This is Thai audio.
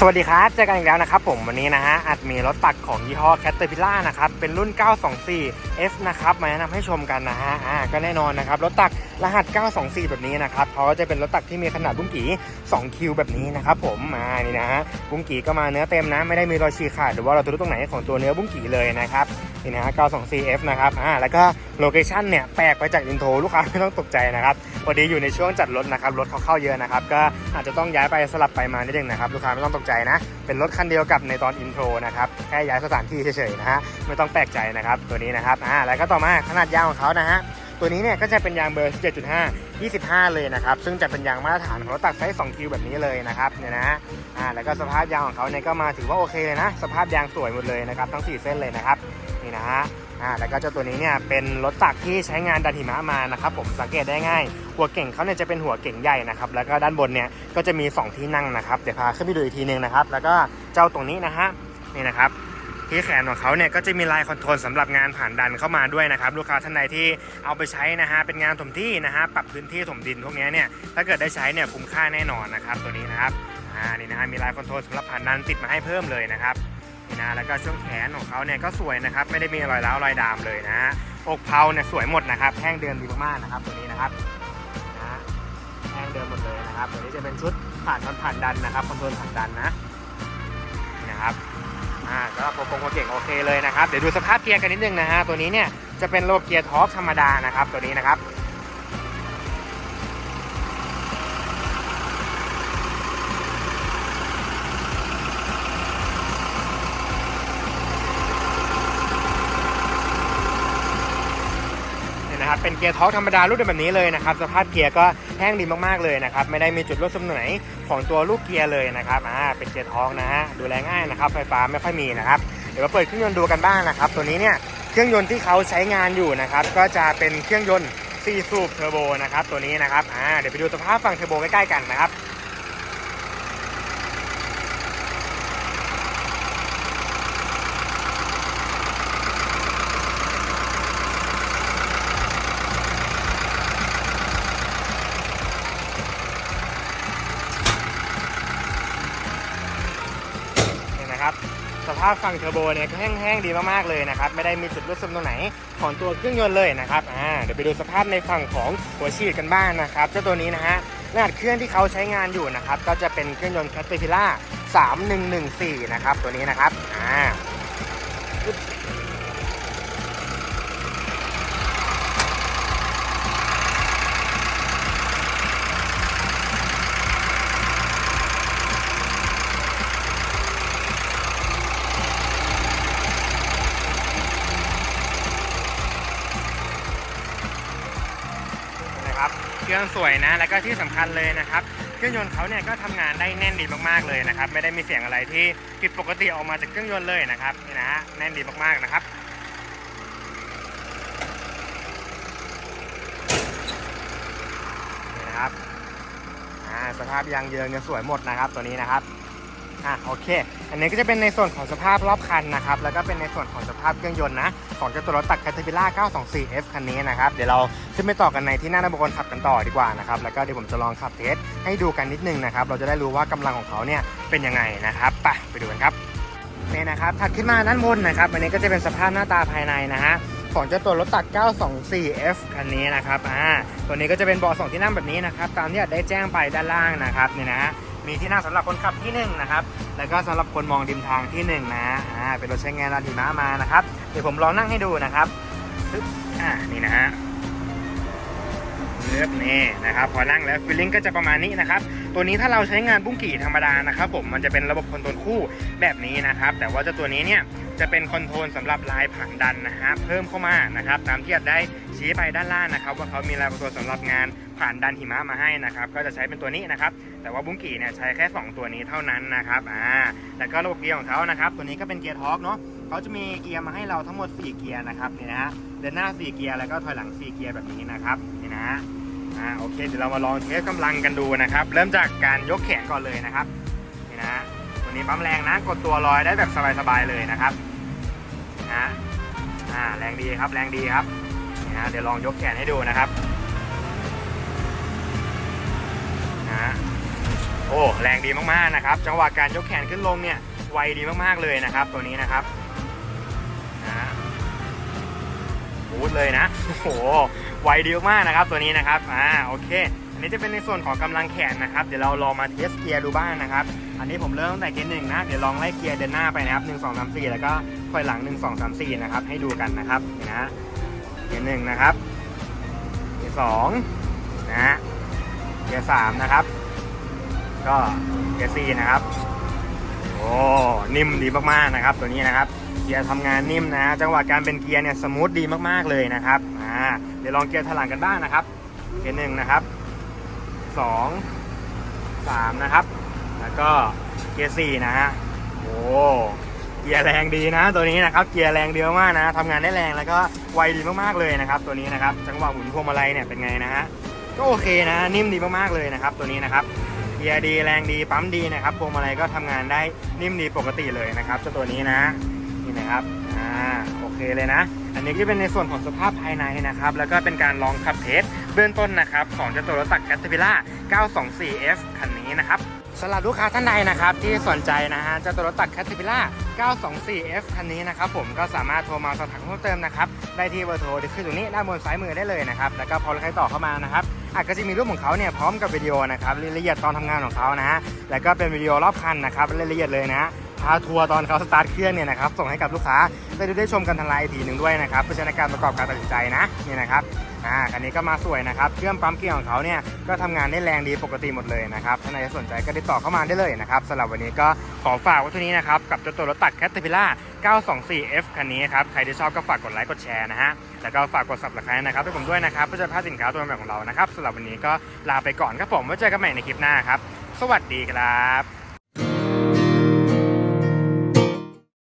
สวัสดีครับ เจอกันอีกแล้วนะครับผมวันนี้นะฮะอัดมีรถตักของยี่ห้อ Caterpillar นะครับเป็นรุ่น 924 F นะครับมาแนะนำให้ชมกันนะฮะอ่าก็แน่นอนนะครับรถตักรหัส 924 แบบนี้นะครับเขาจะเป็นรถตักที่มีขนาดบุ้งกี่2คิวแบบนี้นะครับผมอ่านี่นะฮะบุ้งกี่ก็มาเนื้อเต็มนะไม่ได้มีรอยฉีกขาดหรือว่าเราจะรู้ตรงไหนของตัวเนื้อบุ้งกี่เลยนะครับ นะ 924 F นะครับ อ่า แล้วก็โลเคชั่นเนี่ยแปลกไปจากอินโทรลูกค้าไม่ต้องตกใจนะครับพอดีอยู่ในช่วงจัดรถนะครับ รถเขาเข้าเยอะนะครับ ก็อาจจะต้องย้ายไปสลับไปมานิดนึงนะครับ ลูกค้าไม่ต้องตกใจนะ เป็นรถคันเดียวกับในตอนอินโทรนะครับ แค่ย้ายสถานที่เฉยๆนะฮะ ไม่ต้องแปลกใจนะครับ ตัวนี้นะครับ อ่า แล้วก็ต่อมาขนาดยางของเขานะฮะตัวนี้เนี่ยก็จะเป็นยางเบอร์ 17.5 25 เลยนะครับ ซึ่งจะเป็นยางมาตรฐานของรถตักไซส์ 2 คิวแบบนี้เลยนะครับเนี่ยนะฮะอ่าแล้วก็สภาพยางของเขาเนี่ยก็มาถือว่าโอเคเลยนะ สภาพยางสวยหมดเลยนะครับ ทั้ง 4 เส้นเลยนะครับ นี่นะฮะอ่าแล้วก็เจ้าตัวนี้เนี่ยเป็นรถตักที่ใช้งานดันหิมะมานะครับผมสังเกตได้ง่าย หัวเก่งเขาเนี่ยจะเป็นหัวเก่งใหญ่นะครับแล้วก็ด้านบนเนี่ยก็จะมี 2 ที่นั่งนะครับเดี๋ยวพาขึ้นไปดูอีกทีนึงนะครับแล้วก็เจ้าตรงนี้นะฮะนี่นะครับที่แขนของเขาเนี่ยก็จะมีลายคอนโทรลสำหรับงานผ่านดันเข้ามาด้วยนะครับลูกค้าท่านใดที่เอาไปใช้นะฮะเป็นงานถมที่นะฮะปรับพื้นที่ถมดินพวกนี้เนี่ยถ้าเกิดได้ใช้เนี่ยคุ้มค่าแน่นอนนะครับตัวนี้นะครับอ่านี่นะฮะมีลายคอนโทรลสำหรับผ่านดันติดมาให้เพิ่มเลยนะครับ นะ แล้วก็ช่วงแขนของเขาเนี่ยก็สวยนะครับ ไม่ได้มีรอยร้าวรอยดามเลยนะฮะ อกเพาเนี่ยสวยหมดนะครับ แห้งเดินดีมากๆนะครับตัวนี้นะครับนะแห้งเดิมหมดเลยนะครับ ตัวนี้จะเป็นชุดผ่านคอนผ่านดันนะครับคอนโทรลผ่านดันนะนะครับ อ่าก็โปรโปรเก่งโอเคเลยนะครับ เดี๋ยวดูสภาพเกียร์กันนิดนึงนะฮะ ตัวนี้เนี่ยจะเป็นระบบเกียร์ท็อร์กธรรมดานะครับ ตัวนี้นะครับ เป็นเกียร์ทอกธรรมดารูปแบบนี้เลยนะครับสภาพเกียร์ก็แห้งดีมากๆเลยนะครับไม่ได้มีจุดรั่วซึมไหนของตัวลูกเกียร์เลยนะครับอ่าเป็นเกียร์ทอกนะฮะดูแลง่ายนะครับไฟฟ้าไม่ค่อยมีนะครับเดี๋ยวมาเปิดเครื่องยนต์ดูกันบ้างนะครับตัวนี้เนี่ยเครื่องยนต์ที่เขาใช้งานอยู่นะครับก็จะเป็นเครื่องยนต์4สูบเทอร์โบนะครับตัวนี้นะครับอ่าเดี๋ยวไปดูสภาพฝั่งเทอร์โบใกล้ๆกันนะครับ นะครับ สภาพฝั่งเทอร์โบเนี่ยก็แห้งๆดีมากๆเลยนะครับ ไม่ได้มีจุดรั่วซึมตรงไหนของตัวเครื่องยนต์เลยนะครับอ่าเดี๋ยวไปดูสภาพในฝั่งของหัวฉีดกันบ้างนะครับเจ้าตัวนี้นะฮะขนาดเครื่องที่เขาใช้งานอยู่นะครับ ก็จะเป็นเครื่องยนต์ Caterpillar 3114 นะครับ ตัวนี้นะครับอ่า นะค รื่องสวยนะ แล้วก็ที่สำคัญเลยนะครับ เครื่องยนต์เขาเนี่ยก็ทำงานได้แน่นดีมากๆเลยนะครับ ไม่ได้มีเสียงอะไรที่ผิดปกติออกมาจากเครื่องยนต์เลยนะครับนี่นะฮะแน่นดีมากๆนะครับนี่นะครับสภาพยางเยินเนี่ยสวยหมดนะครับตัวนี้นะครับ อะโอเค อันนี้ก็จะเป็นในส่วนของสภาพรอบคันนะครับ แล้วก็เป็นในส่วนของสภาพเครื่องยนต์นะ ของเจ้าตัวรถตัก Caterpillar 924F คันนี้นะครับ เดี๋ยวเราขึ้นไปต่อกันในที่หน้าด้านบนขับกันต่อดีกว่านะครับ แล้วก็เดี๋ยวผมจะลองขับเทสให้ดูกันนิดนึงนะครับ เราจะได้รู้ว่ากำลังของเขาเนี่ยเป็นยังไงนะครับ ไปไปดูกันครับนี่นะครับ ถัดขึ้นมาด้านบนนะครับ อันนี้ก็จะเป็นสภาพหน้าตาภายในนะฮะของเจ้าตัวรถตัก 924F คันนี้นะครับ อ่า ตัวนี้ก็จะเป็นเบาะสองที่นั่งแบบนี้นะครับ ตามที่ได้แจ้งไปด้านล่างนะครับ นี่นะ มีที่นั่งสำหรับคนขับที่หนึ่งนะครับแล้วก็สำหรับคนมองริมทางที่หนึ่งนะอ่าเป็นรถใช้งานราดีม้ามานะครับเดี๋ยวผมลองนั่งให้ดูนะครับปึ๊บอ่านี่นะฮะ เลือบนี่นะครับพอนั่งแล้วฟีลลิ่งก็จะประมาณนี้นะครับตัวนี้ถ้าเราใช้งานบุ้งกี่ธรรมดานะครับผมมันจะเป็นระบบคอนโทรลคู่แบบนี้นะครับแต่ว่าเจ้าตัวนี้เนี่ยจะเป็นคอนโทรลสำหรับลายผังดันนะฮะเพิ่มเข้ามานะครับตามที่อาได้ชี้ไปด้านล่างนะครับ ว่าเขามีลายคอนโทรลสำหรับงานผ่านดันหิมะมาให้นะครับก็จะใช้เป็นตัวนี้นะครับแต่ว่าบุ้งกี่เนี่ยใช้แค่ 2 ตัวนี้เท่านั้นนะครับอ่าแล้วก็ระบบเกียร์ของเขานะครับตัวนี้ก็เป็นเกียร์ท็อกเนาะเขาจะมีเกียร์มาให้เราทั้งหมด 4 เกียร์นะครับนี่นะฮะเดินหน้า 4 เกียร์แล้วก็ถอยหลัง 4 เกียร์แบบนี้นะครับนี่นะ อ่าโอเคเดี๋ยวเรามาลองเทสกำลังกันดูนะครับ เริ่มจากการยกแขนก่อนเลยนะครับนี่นะตัวนี้ปั๊มแรงนะกดตัวลอยได้แบบสบายๆเลยนะครับนะอ่าแรงดีครับแรงดีครับนี่นะเดี๋ยวลองยกแขนให้ดูนะครับนะโอ้แรงดีมากๆนะครับ จังหวะการยกแขนขึ้นลงเนี่ยไวดีมากๆเลยนะครับ ตัวนี้นะครับ บูทเลยนะ โอ้โห ไวดีมากนะครับตัวนี้นะครับ อ่า โอเค อันนี้จะเป็นในส่วนของกำลังแขนนะครับ เดี๋ยวเราลองมาเทสเกียร์ดูบ้างนะครับ อันนี้ผมเริ่มตั้งแต่เกียร์หนึ่งนะ เดี๋ยวลองไล่เกียร์เดินหน้าไปนะครับหนึ่งสองสามสี่แล้วก็ถอยหลังหนึ่งสองสามสี่นะครับ ให้ดูกันนะครับน่ะเกียร์หนึ่งนะครับ เกียร์สองนะเกียร์สามนะครับ ก็เกียร์สี่นะครับ โอ้ นิ่มดีมากๆนะครับ ตัวนี้นะครับ เกียร์ทำงานนิ่มนะ จังหวะการเป็นเกียร์เนี่ยสมูทดีมากๆเลยนะครับอ่าเดี๋ยวลองเกียร์ถลังกันบ้างนะครับ เกียร์หนึ่งนะครับสองสามนะครับ แล้วก็เกียร์สี่นะฮะโอ้เกียร์แรงดีนะ ตัวนี้นะครับเกียร์แรงเดียวมากนะทำงานได้แรงแล้วก็ไวดีมากๆเลยนะครับ ตัวนี้นะครับจังหวะหมุนพวงมาลัยเนี่ยเป็นไงนะฮะก็โอเคนะนิ่มดีมากๆเลยนะครับ ตัวนี้นะครับเกียร์ดีแรงดีปั๊มดีนะครับพวงมาลัยก็ทำงานได้นิ่มดีปกติเลยนะครับเจ้าตัวนี้นะ นี่นะครับอ่าโอเคเลยนะ อันนี้ก็เป็นในส่วนของสภาพภายในนะครับ แล้วก็เป็นการลองขับเทสเบื้องต้นนะครับ ของเจ้าตัวรถตักแคทเทอร์พิล่า 924F คันนี้นะครับสำหรับลูกค้าท่านใดนะครับที่สนใจนะฮะเจ้าตัวรถตักแคทเทอร์พิล่า 924F คันนี้นะครับผมก็สามารถโทรมาสอบถามเพิ่มเติมนะครับได้ที่เบอร์โทรที่ขึ้นอยู่นี้ด้านบนซ้ายมือได้เลยนะครับแล้วก็พอใครต่อเข้ามานะครับอาจจะมีรูปของเขาเนี่ยพร้อมกับวิดีโอนะครับรายละเอียดตอนทำงานของเขานะฮะแล้วก็เป็นวิดีโอรอบคันนะครับรายละเอียดเลยนะฮะ พาทัวร์ตอนเขาสตาร์ทเครื่องเนี่ยนะครับส่งให้กับลูกค้าได้ดูได้ชมกันทางไลน์อีกทีหนึ่งด้วยนะครับเพื่อใช้ในการประกอบการตัดสินใจนะนี่นะครับอ่าคันนี้ก็มาสวยนะครับเครื่องปั๊มเกียร์ของเขาเนี่ยก็ทำงานได้แรงดีปกติหมดเลยนะครับถ้าใครสนใจก็ติดต่อเข้ามาได้เลยนะครับสำหรับวันนี้ก็ขอฝากไวัตถุนี้นะครับกับเจ้าตัวรถตักแคทเทอร์พิล่า 924F คันนี้ครับใครที่ชอบก็ฝากกดไลค์กดแชร์นะฮะแล้วก็ฝากกด subscribe นะครับให้ผมด้วยนะครับเพื่อจะพลาดสินค้าตัวใหม่ของเรานะครับสำหรับวันนี้ก็ลาไปก่อนครับผมไว้เจอกันใหม่ในคลิปหน้าครับสวัสดีครับ